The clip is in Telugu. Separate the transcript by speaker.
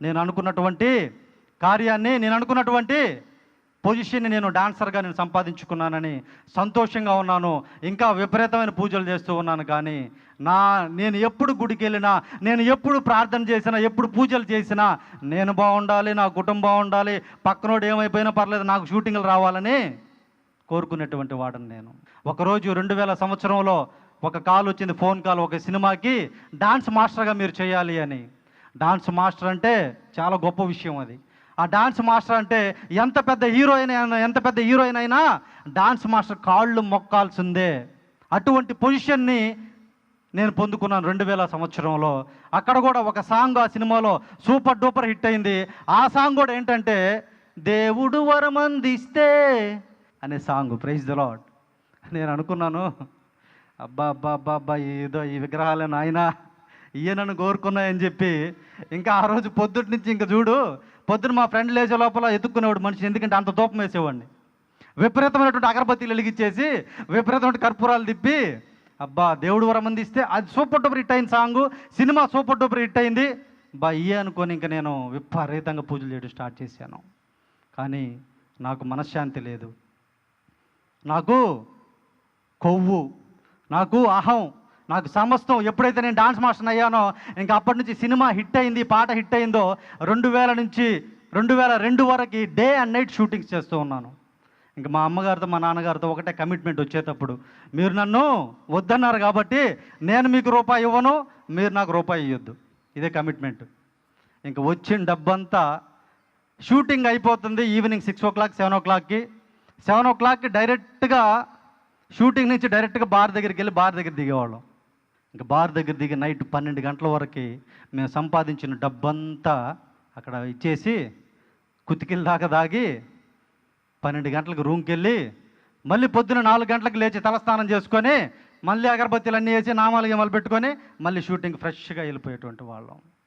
Speaker 1: నేను అనుకున్నటువంటి కార్యాన్ని నేను అనుకున్నటువంటి పొజిషన్ని నేను డాన్సర్గా నేను సంపాదించుకున్నానని సంతోషంగా ఉన్నాను. ఇంకా విపరీతమైన పూజలు చేస్తూ ఉన్నాను కానీ నా నేను ఎప్పుడు గుడికి వెళ్ళినా నేను ఎప్పుడు ప్రార్థన చేసినా ఎప్పుడు పూజలు చేసినా నేను బాగుండాలి నా కుటుంబం బాగుండాలి పక్కనోడు ఏమైపోయినా పర్లేదు నాకు షూటింగ్లు రావాలని కోరుకునేటువంటి వాడని నేను. ఒకరోజు రెండు వేల సంవత్సరంలో ఒక కాల్ వచ్చింది ఫోన్ కాల్ ఒక సినిమాకి డాన్స్ మాస్టర్గా మీరు చేయాలి అని. డాన్స్ మాస్టర్ అంటే చాలా గొప్ప విషయం అది. ఆ డాన్స్ మాస్టర్ అంటే ఎంత పెద్ద హీరోయిన్ అయినా ఎంత పెద్ద హీరోయిన్ అయినా డాన్స్ మాస్టర్ కాళ్ళు మొక్కాల్సిందే. అటువంటి పొజిషన్ని నేను పొందుకున్నాను రెండు వేల సంవత్సరంలో. అక్కడ కూడా ఒక సాంగ్ ఆ సినిమాలో సూపర్ డూపర్ హిట్ అయింది. ఆ సాంగ్ కూడా ఏంటంటే దేవుడు వరమందిస్తే అనే సాంగ్ ప్రైజ్ ద లాడ్ నేను అనుకున్నాను అబ్బా అబ్బా అబ్బా అబ్బా ఏదో ఈ విగ్రహాలే నాయనా. ఈయనను నన్ను కోరుకున్నాయని చెప్పి ఇంకా ఆ రోజు పొద్దుటి నుంచి ఇంకా చూడు పొద్దున మా ఫ్రెండ్ లేచే లోపల ఎత్తుక్కునేవాడు మనిషి ఎందుకంటే అంత దూపం వేసేవాడిని. విపరీతమైనటువంటి అగరబత్తీలు వెలిగించేసి విపరీతమైన కర్పూరాలు తిప్పి అబ్బా దేవుడు వరం అందిస్తే అది సూపర్ డూపర్ హిట్ అయిన song cinema super duper hit అయింది. బా ఇయ్యే అనుకొని ఇంకా నేను విపరీతంగా పూజలు చేయడం స్టార్ట్ చేశాను. కానీ నాకు మనశ్శాంతి లేదు. నాకు కొవ్వు నాకు అహం నాకు సమస్తం ఎప్పుడైతే నేను డాన్స్ మాస్టర్ అయ్యానో ఇంకా అప్పటి నుంచి సినిమా హిట్ అయింది పాట హిట్ అయిందో రెండు వేల నుంచి రెండు వేల రెండు వరకు డే అండ్ నైట్ షూటింగ్స్ చేస్తూ ఉన్నాను. ఇంకా మా అమ్మగారితో మా నాన్నగారితో ఒకటే కమిట్మెంట్ వచ్చేటప్పుడు మీరు నన్ను వద్దన్నారు కాబట్టి నేను మీకు రూపాయి ఇవ్వను మీరు నాకు రూపాయి ఇవ్వద్దు ఇదే కమిట్మెంట్. ఇంకా వచ్చిన డబ్బంతా షూటింగ్ అయిపోతుంది evening six o'clock seven ఓ క్లాక్కి. సెవెన్ ఓ క్లాక్కి డైరెక్ట్గా షూటింగ్ నుంచి డైరెక్ట్గా బార్ దగ్గరికి వెళ్ళి బార్ దగ్గర దిగేవాళ్ళం. ఇంకా బార్ దగ్గర దిగి నైట్ పన్నెండు గంటల వరకు మేము సంపాదించిన డబ్బంతా అక్కడ ఇచ్చేసి కుతికిల దాకా దాగి పన్నెండు గంటలకు రూమ్కి వెళ్ళి మళ్ళీ పొద్దున నాలుగు గంటలకు లేచి తలస్నానం చేసుకొని మళ్ళీ అగరబత్తీలు అన్నీ వేసి నామాలు గీమాలు పెట్టుకొని మళ్ళీ షూటింగ్ ఫ్రెష్గా వెళ్ళిపోయేటువంటి వాళ్ళం.